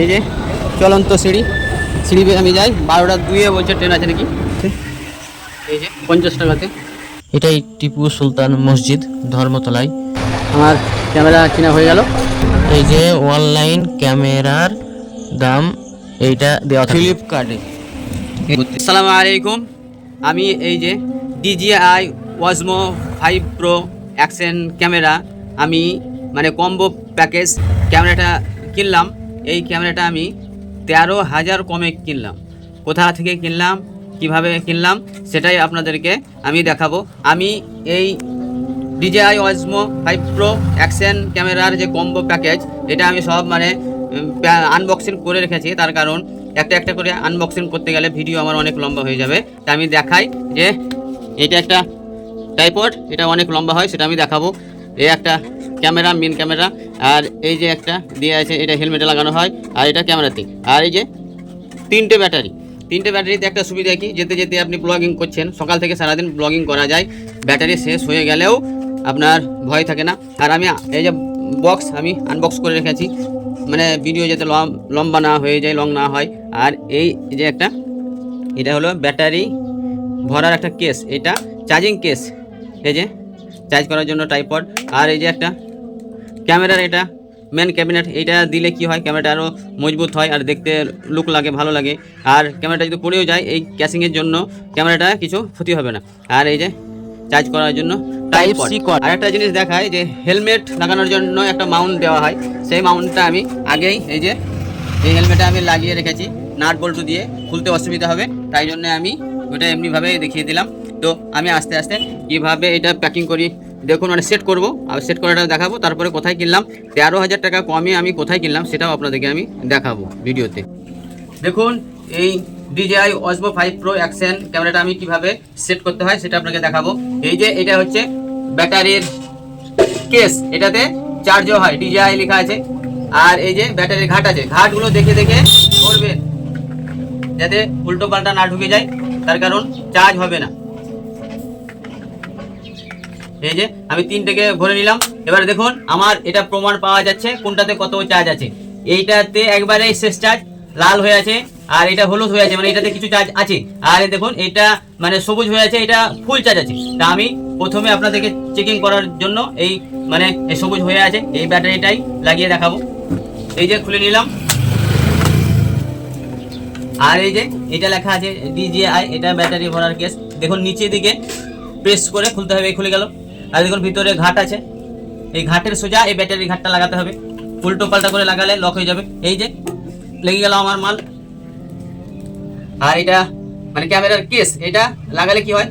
এই যে চলন্ত সিঁড়ি সিঁড়ি বেয়ে আমি যাই। বারোটা দুইয়ে বলছে ট্রেন আছে নাকি? এই যে পঞ্চাশ টাকাতে। এটাই টিপু সুলতান মসজিদ ধর্মতলায়। আমার ক্যামেরা কিনা হয়ে গেল। এই যে অনলাইন ক্যামেরার দাম এইটা দেওয়া ফ্লিপকার্টে। আসসালামু আলাইকুম। আমি এই যে DJI Osmo five pro action camera. আমি মানে কম্বো প্যাকেজ ক্যামেরাটা কিনলাম। এই ক্যামেরাটা আমি তেরো হাজার কমে কিনলাম। কোথা থেকে কিনলাম, কীভাবে কিনলাম, সেটাই আপনাদেরকে আমি দেখাবো। আমি এই DJI Osmo five pro action ক্যামেরার যে কম্বো প্যাকেজ এটা আমি সব মানে আনবক্সিং করে রেখেছি। তার কারণ একটা একটা করে আনবক্সিং করতে গেলে ভিডিও আমার অনেক লম্বা হয়ে যাবে। তা আমি দেখাই যে, এটা একটা টাইপড এটা অনেক লম্বা হয়, সেটা আমি দেখাবো। এ একটা ক্যামেরা মেন ক্যামেরা। আর এই যে একটা দিয়ে আছে, এটা হেলমেটে লাগানো হয়, আর এটা ক্যামেরাতে। আর এই যে তিনটে ব্যাটারি। তিনটে ব্যাটারিতে একটা সুবিধা কি? যেতে যেতে আপনি ব্লগিং করছেন। সকাল থেকে সারাদিন ব্লগিং করা যায়। ব্যাটারি শেষ হয়ে গেলেও আপনার ভয় থাকে না। আর আমি এই যে বক্স আমি আনবক্স করে রেখেছি। মানে ভিডিও যাতে লম- লম্বা না হয়ে যায় লং না হয়। আর এই যে একটা, এটা হলো ব্যাটারি ভরার একটা কেস এটা চার্জিং কেস এই যে চার্জ করার জন্য টাইপড আর এই যে একটা ক্যামেরার এটা মেন ক্যাবিনেট এইটা দিলে কি হয় ক্যামেরাটা আরও মজবুত হয় আর দেখতে লুক লাগে ভালো লাগে। আর ক্যামেরাটা যদি পড়েও যায় এই ক্যাসিংয়ের জন্য ক্যামেরাটা কিছু ক্ষতি হবে না। আর এই যে চার্জ করার জন্য টাইপ সি। আর একটা জিনিস দেখায় যে হেলমেট লাগানোর জন্য একটা মাউন্ট দেওয়া হয়। সেই মাউন্টটা আমি আগেই এই যে এই হেলমেটে আমি লাগিয়ে রেখেছি নাট বল্টু দিয়ে খুলতে অসুবিধা হবে। তাই জন্য আমি ওটা এমনিভাবে দেখিয়ে দিলাম। তো আমি আস্তে আস্তে কীভাবে এটা প্যাকিং করি দেখুন মানে সেট করব, আর সেট করাটা দেখাবো, তারপরে কোথায় কিনলাম, তেরো হাজার টাকা কমে আমি কোথায় কিনলাম সেটাও আপনাদেরকে আমি দেখাবো ভিডিওতে। দেখুন, এই DJI Osmo five pro action ক্যামেরাটা আমি কীভাবে সেট করতে হয় সেটা আপনাকে দেখাবো। এই যে এটা হচ্ছে ব্যাটারির কেস এটাতে চার্জও হয় ডিজিআই লেখা আছে। আর এই যে ব্যাটারির ঘাট আছে, ঘাটগুলো দেখে দেখে করবেন যাতে উল্টো পাল্টা না ঢুকে যায়, তার কারণ চার্জ হবে না। এই যে, আমি তিনটেকে ভরে নিলাম। এবার দেখুন, আমার এটা প্রমাণ পাওয়া যাচ্ছে, কোনটাতে কত চার্জ আছে। এইটাতে একবারে শেষ চার্জ লাল হয়ে আছে, আর এটা হলুদ হয়ে আছে মানে এটাতে কিছু চার্জ আছে। আর দেখুন, এটা মানে সবুজ হয়ে আছে, এটা ফুল চার্জ আছে। তা আমি প্রথমে আপনাদেরকে চেকিং করার জন্য এই মানে এই সবুজ হয়ে আছে, এই ব্যাটারিটাই লাগিয়ে দেখাবো। এই যে খুলে নিলাম। আর এই যে, এটা লেখা আছে ডিজিআই এটা ব্যাটারি ভরার কেস দেখুন নিচে দিকে প্রেস করে খুলতে হবে খুলে গেল। আর দেখুন ভিতরে ঘাট আছে। এই ঘাটের সোজা এই ব্যাটারি ঘাটটা লাগাতে হবে। উল্টো পাল্টা করে লাগালে লক হয়ে যাবে। এই যে, লেগে গেল আমার মাল। আর এটা মানে ক্যামেরার কেস এটা লাগালে কি হয়?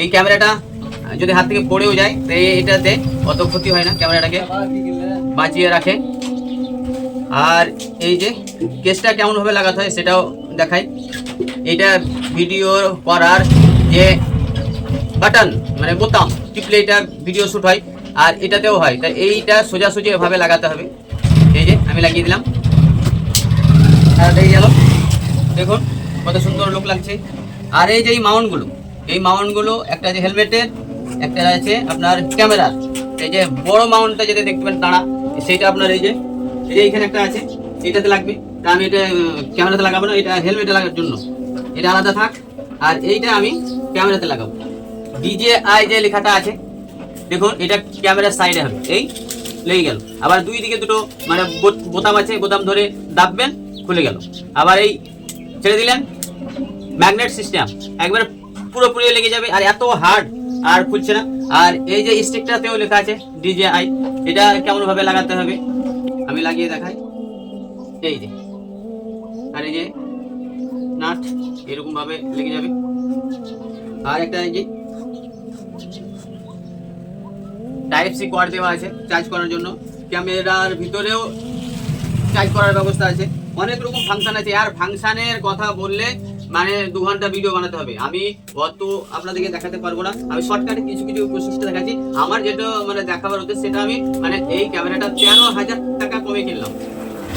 এই ক্যামেরাটা যদি হাত থেকে পড়েও যায়, তো এটাতে অত ক্ষতি হয় না ক্যামেরাটাকে। বাঁচিয়ে রাখে। আর এই যে কেসটা কেমনভাবে লাগাতে হয় সেটাও দেখাই। এটা ভিডিও করার যে বাটন মানে বোতাম টিপলে এটা ভিডিও শ্যুট হয়, আর এটাতেও হয়। তাই এইটা সোজাসুজি এভাবে লাগাতে হবে। এই যে, আমি লাগিয়ে দিলাম। আর দেখে গেল দেখুন, কত সুন্দর লোক লাগছে। আর এই যে, এই মাউন্টগুলো এই মাউন্টগুলো একটা আছে হেলমেটের একটা আছে আপনার ক্যামেরার এই যে, বড় মাউন্টটা যেটা দেখবেন তারা, সেইটা আপনার এই যে এই যে এইখানে একটা আছে এটাতে লাগবে। তা আমি এটা ক্যামেরাতে লাগাবো না, এটা হেলমেটে লাগার জন্য। এটা আলাদা থাক, আর এইটা আমি ক্যামেরাতে লাগাবো। ডিজে আই যে লেখাটা আছে, দেখুন, এটা ক্যামেরার সাইডে হবে। এই লেগে গেল। আবার দুই দিকে দুটো মানে বোতাম আছে, বোতাম ধরে দাববেন খুলে গেল। আবার এই ছেড়ে দিলেন ম্যাগনেট সিস্টেম একবারে পুরোপুরি লেগে যাবে, আর এত হার্ড আর খুলছে না। আর এই যে স্টিকটাতেও লেখা আছে ডিজে আই এটা কেমন ভাবে লাগাতে হবে? আমি লাগিয়ে দেখাই। এই যে। আর এই যে, নাট এরকম ভাবে লেগে যাবে। আর একটা এই যে টাইপ সি কোয়ার দেওয়া আছে চার্জ করার জন্য। ক্যামেরার ভিতরেও চার্জ করার ব্যবস্থা আছে। অনেক রকম ফাংশন আছে। আর ফাংশনের কথা বললে মানে দু ঘণ্টা ভিডিও বানাতে হবে। আমি অত আপনাদেরকে দেখাতে পারব না। আমি শর্টকাটে কিছু কিছু বৈশিষ্ট্য দেখাচ্ছি। আমার যেটা মানে দেখাবার হচ্ছে সেটা আমি মানে এই ক্যামেরাটা তেরো হাজার টাকা কমে কিনলাম।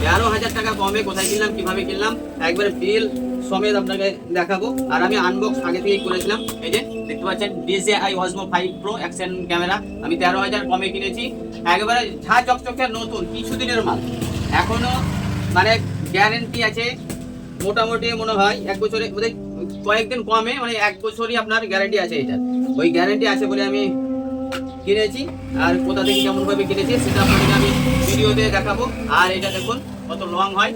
তেরো হাজার টাকা কমে কোথায় কিনলাম, কীভাবে কিনলাম, একবারে বিল সমেত আপনাকে দেখাবো। আর আমি আনবক্স আগে থেকেই করেছিলাম। এই যে, দেখতে পাচ্ছেন DJI Osmo five pro action camera আমি তেরো হাজার কমে কিনেছি। একেবারে ঝা চকচকে নতুন, কিছুদিনের মাল। এখনও মানে গ্যারেন্টি আছে, মোটামুটি মনে হয় এক বছরে, বোধহয় কয়েকদিন কমে মানে এক বছরই আপনার গ্যারেন্টি আছে এটা ওই গ্যারেন্টি আছে বলে আমি কিনেছি, আর কোথা থেকে কেমনভাবে কিনেছি সেটা আপনাকে আমি ভিডিওতে দেখাবো। আর এটা দেখুন, কত লং হয়।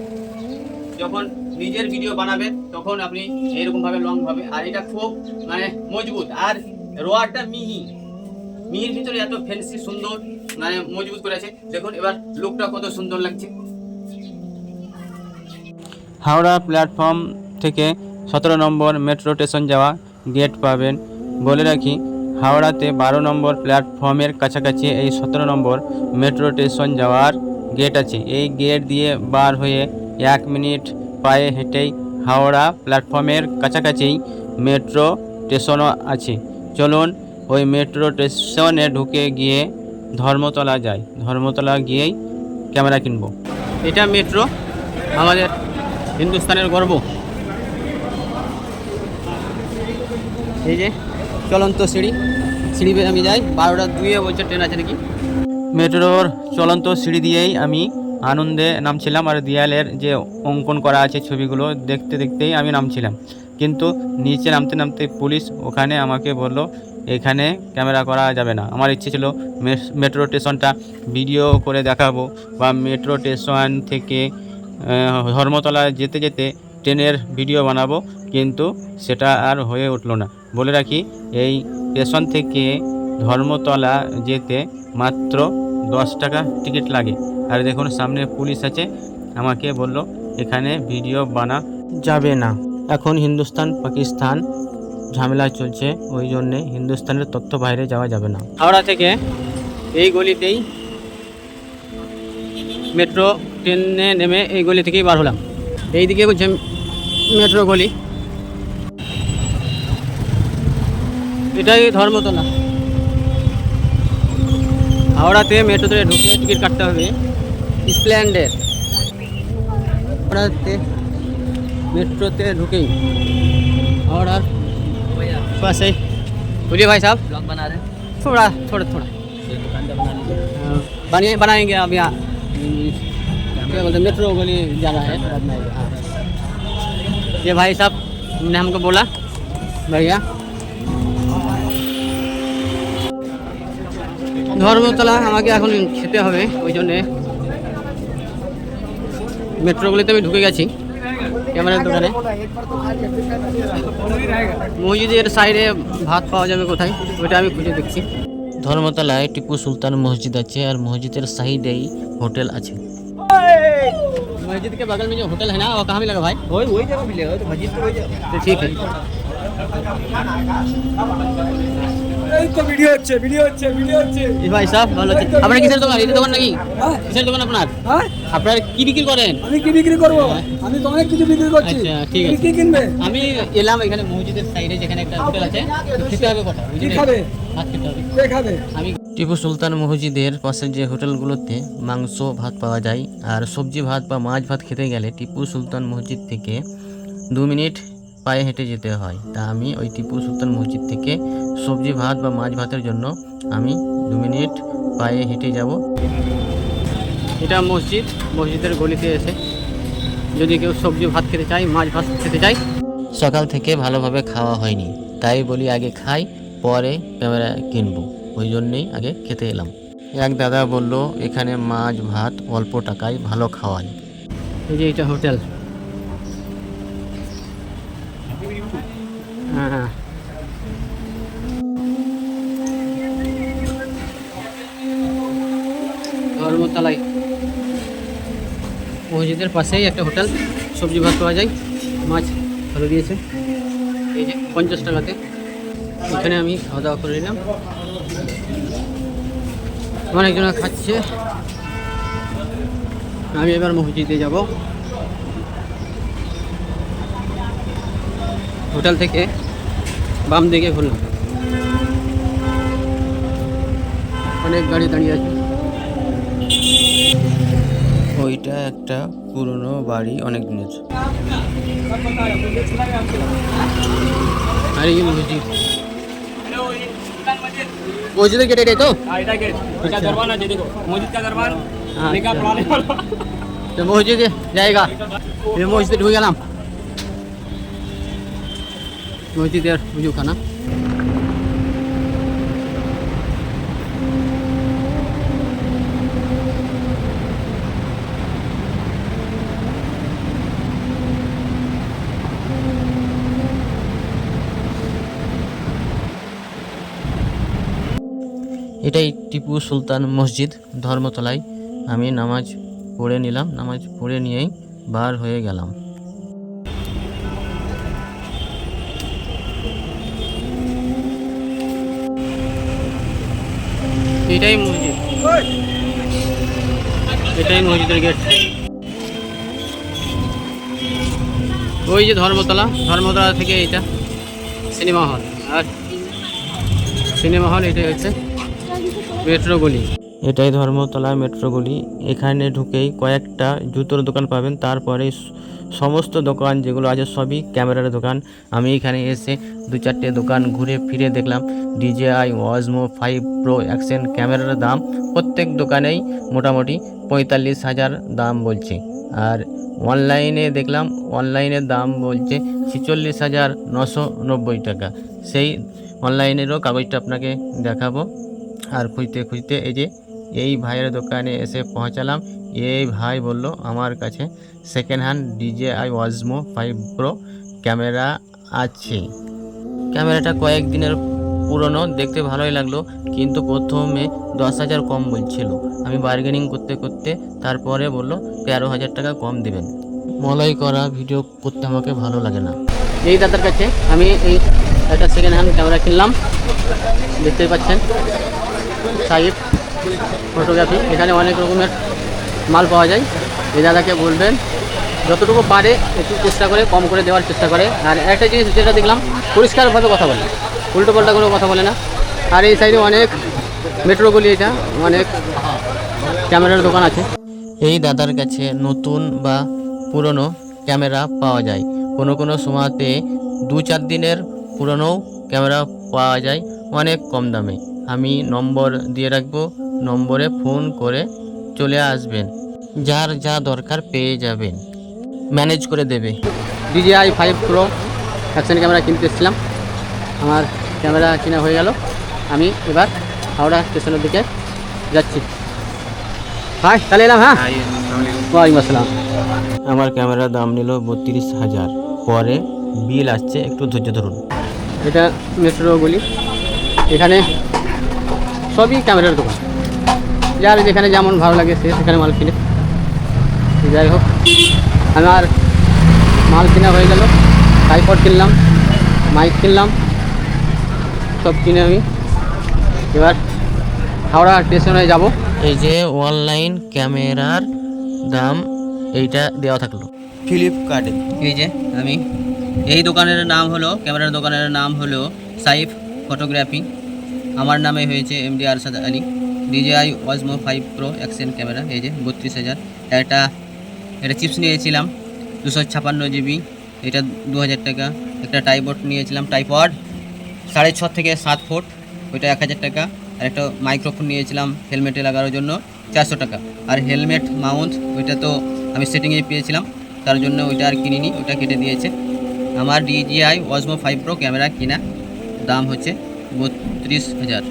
যখন নিজের ভিডিও বানাবেন, তখন আপনি এরকম ভাবে লং হবে। আর এটা খুব মানে মজবুত। আর রোয়ারটা মিহি। মিহির ভিতরে এত ফ্যান্সি সুন্দর মানে মজবুত করেছে দেখুন, এবার লুকটা কত সুন্দর লাগছে। হাওড়া প্ল্যাটফর্ম থেকে সতেরো নম্বর মেট্রো স্টেশন যাওয়া গেট পাবেন। বলে রাখি হাওড়াতে বারো নম্বর প্ল্যাটফর্মের কাছাকাছি এই সতেরো নম্বর মেট্রো স্টেশন যাওয়ার গেট আছে। এই গেট দিয়ে বার হয়ে এক মিনিট পায়ে হেঁটেই হাওড়া প্ল্যাটফর্মের কাছাকাছি মেট্রো স্টেশনও আছে। চলুন ওই মেট্রো স্টেশনে ঢুকে গিয়ে ধর্মতলা যাই। ধর্মতলা গিয়েই ক্যামেরা কিনবো। এটা মেট্রো, আমাদের হিন্দুস্তানের গর্ব। এই যে চলন্ত সিঁড়ি। সিঁড়ি আমি যাই। বারোটা দুইয়ে বলছে ট্রেন আছে নাকি? মেট্রোর চলন্ত সিঁড়ি দিয়েই আমি আনন্দে নামছিলাম আর দেয়ালের যে অঙ্কন করা আছে ছবিগুলো দেখতে দেখতেই আমি নামছিলাম। কিন্তু নিচে নামতে নামতে পুলিশ ওখানে আমাকে বলল, এখানে ক্যামেরা করা যাবে না। আমার ইচ্ছে ছিল মেট্রো স্টেশনটা ভিডিও করে দেখাবো বা মেট্রো স্টেশন থেকে ধর্মতলা যেতে যেতে ট্রেনের ভিডিও বানাবো কিন্তু সেটা আর হয়ে উঠল না। বলে রাখি এই স্টেশন থেকে ধর্মতলা যেতে মাত্র দশ টাকা টিকিট লাগে। আর দেখুন সামনে পুলিশ আছে আমাকে বলল এখানে ভিডিও বানা যাবে না। এখন হিন্দুস্তান পাকিস্তান ঝামেলা চলছে ওই জন্যে হিন্দুস্তানের তথ্য বাইরে যাওয়া যাবে না। হাওড়া থেকে এই গলিতেই মেট্রো ট্রেনে নেমে এই গলি থেকেই বার হলাম। এইদিকে মেট্রো গলি এটাই ধর্মতলা হাওড়াতে মেট্রোতে ঢুকে টিকিট কাটতে হবে স্প্লেন্ডের হাওড়াতে মেট্রোতে ঢুকেই হাওড়ার পাশে बोलिए भाई साहब ब्लॉग बना रहे हैं थोड़ा थोड़ा थोड़ा ये दुकान का बना लीजिए हाँ, बनिए बनाएंगे अब यहाँ क्या बोलते हैं मेट्रो गली जाना है बनाएंगे, हाँ। ये भाई साहब ने हमको बोला भैया ধর্মতলা আমাকে এখন খেতে হবে ওই জন্যে মেট্রোগুলিতে আমি ঢুকে গেছি ক্যামেরার দোকানে মসজিদের সাইডে ভাত পাওয়া যাবে কোথায় ওইটা আমি খুঁজে দেখছি ধর্মতলায় টিপু সুলতান মসজিদ আছে আর মসজিদের সাইডেই হোটেল আছে मस्जिद के बगल में जो होटल है ना वो कहाँ मिलेगा भाई वही वही जगह मिलेगा तो मस्जिद तो वही जगह तो ठीक है এই তো ভিডিও হচ্ছে ভিডিও হচ্ছে ভিডিও হচ্ছে জি ভাই সাহেব ভালো আছে আপনার কিসের দোকান এই দোকান নাকি কিসের দোকান আপনার হ্যাঁ আপনার কি বিক্রি করেন আমি কি বিক্রি করব আমি তো অনেক কিছু বিক্রি করছি আচ্ছা, ঠিক তুমি আছে। কি কিনবে আমি এলাম এখানে মসজিদের সাইডে যেখানে একটা হোটেল আছে তো খেতে হবে কটা কি খাবে ভাত খেতে হবে কে খাবে আমি টিপু সুলতান মসজিদের পাশে যে হোটেলগুলোতে মাংস ভাত পাওয়া যায় আর সবজি ভাত বা মাছ ভাত খেতে গেলে টিপু সুলতান মসজিদ থেকে দু মিনিট পায়ে হেঁটে যেতে হয়। তা আমি ওই টিপু সুলতান মসজিদ থেকে সবজি ভাত বা মাছ ভাতের জন্য আমি দু মিনিট পায়ে হেঁটে যাব। এটা মসজিদ মসজিদের গলিতে এসে যদি কেউ সবজি ভাত খেতে চায় মাছ ভাত খেতে চায়। সকাল থেকে ভালোভাবে খাওয়া হয়নি। তাই বলি আগে খাই পরে ক্যামেরা কিনবো। ওই জন্যেই আগে খেতে এলাম। এক দাদা বলল, এখানে মাছ, ভাত অল্প টাকায় ভালো খাওয়ায়। এই যে এটা হোটেল। হ্যাঁ ধর্মতলায় মসজিদের পাশেই একটা হোটেল, সবজি ভাত পাওয়া যায়। মাছ ভালো দিয়েছে। এই যে পঞ্চাশ টাকাতে। এখানে আমি খাওয়া দাওয়া করে নিলাম। অনেকজনা খাচ্ছে। আমি এবার মসজিদে যাব। হোটেল থেকে বাম দিকে ঘুরলাম অনেক গাড়ি দাঁড়িয়ে আছে। ওইটা একটা পুরনো বাড়ি অনেক দিনের। আর এই মসজিদ। মসজিদের গেট হ্যাঁ, এটাই তো? এটা গেট এটা দরবার আছে মসজিদ কা হ্যাঁ। মসজিদে ঢুকে গেলাম। মসজিদের উজুখানা এটাই টিপু সুলতান মসজিদ, ধর্মতলায়। আমি নামাজ পড়ে নিলাম, নামাজ পড়ে নিয়েই বার হয়ে গেলাম। এটাই মসজিদ। এটাই মসজিদের গেট। ওই যে ধর্মতলা ধর্মতলা থেকে এটা সিনেমা হল। আর সিনেমা হল এটাই হচ্ছে। মেট্রো গলি এটাই ধর্মতলা মেট্রো গলি এখানে ঢুকেই কয়েকটা জুতোর দোকান পাবেন। তারপরে সমস্ত দোকান যেগুলো আছে সবই ক্যামেরার দোকান। আমি এখানে এসে দু চারটে দোকান ঘুরে ফিরে দেখলাম। DJI, Osmo, five pro, action, ক্যামেরার দাম প্রত্যেক দোকানেই মোটামুটি পঁয়তাল্লিশ হাজার দাম বলছে। আর অনলাইনে দেখলাম, অনলাইনের দাম বলছে ছেচল্লিশ হাজার নশো নব্বই টাকা। সেই অনলাইনেরও কাগজটা আপনাকে দেখাবো। আর খুঁজতে খুঁজতে এই যে, এই ভাইয়ের দোকানে এসে পৌঁছালাম। এই ভাই বলল, আমার কাছে second hand DJI Osmo five pro camera আছে। ক্যামেরাটা কয়েকদিনের পুরনো, দেখতে ভালোই লাগল, কিন্তু প্রথমে দশ হাজার কম বলছিল। আমি বার্গেনিং করতে করতে তারপরে বলল, তেরো হাজার টাকা কম দেবেন। মলাই করা ভিডিও করতে আমাকে ভালো লাগে না। এই দাদার কাছে আমি এই একটা সেকেন্ড হ্যান্ড ক্যামেরা কিনলাম, দেখতেই পাচ্ছেন। Side photography. এখানে অনেক রকমের মাল পাওয়া যায়। এই দাদাকে বলবেন, যতটুকু পারে একটু চেষ্টা করে, কম করে দেওয়ার চেষ্টা করে। আর একটা জিনিস যেটা দেখলাম, পরিষ্কারভাবে কথা বলে। উল্টো পাল্টা কোনো কথা বলে না। আর এই সাইডে অনেক মেট্রো গলি এটা, অনেক ক্যামেরার দোকান আছে। এই দাদার কাছে নতুন বা পুরনো ক্যামেরা পাওয়া যায়। কোনো কোনো সময়তে দু চার দিনের পুরনো ক্যামেরা পাওয়া যায় অনেক কম দামে। আমি নম্বর দিয়ে রাখব। নম্বরে ফোন করে চলে আসবেন। যার যা দরকার পেয়ে যাবেন। ম্যানেজ করে দেবে। DJI five pro action camera কিনতে এসেছিলাম। আমার ক্যামেরা কেনা হয়ে গেল। আমি এবার হাওড়া স্টেশনের দিকে যাচ্ছি। হাই তাহলে এলাম হ্যাঁ? ওয়ালাইকুম আসসালাম। আমার ক্যামেরার দাম নিল বত্রিশ হাজার। পরে বিল আসছে একটু ধৈর্য ধরুন। এটা মেট্রো গলি। এখানে সবই ক্যামেরার দোকান। যার যেখানে যেমন ভালো লাগে সে সেখানে মাল কিনে। যাই হোক আমার মাল কেনা হয়ে গেল। ট্রাইপড কিনলাম মাইক কিনলাম সব কিনে আমি। এবার হাওড়া স্টেশনে যাব। এই যে অনলাইন ক্যামেরার দাম এইটা দেওয়া থাকল। ফ্লিপকার্টে। এই যে আমি এই দোকানের নাম হলো ক্যামেরার দোকানের নাম হলো সাইফ ফটোগ্রাফি। আমার নামে হয়েছে M MD Arshad Ali. DJI Osmo five pro action camera, এই যে বত্রিশ হাজার। একটা এটা চিপস নিয়েছিলাম, দুশো ছাপান্ন জিবি। এটা দু হাজার টাকা। একটা টাইপড নিয়েছিলাম টাইপড সাড়ে ছ থেকে সাত ফুট। ওইটা এক হাজার টাকা। আর একটা মাইক্রোফোন নিয়েছিলাম হেলমেটে লাগানোর জন্য চারশো টাকা। আর হেলমেট মাউন্ট ওইটা তো আমি সেটিংয়ে পেয়েছিলাম। তার জন্য ওইটা আর কিনিনি, ওইটা কেটে দিয়েছে। আমার DJI Osmo five pro camera কিনা, দাম হচ্ছে বত্রিশ হাজার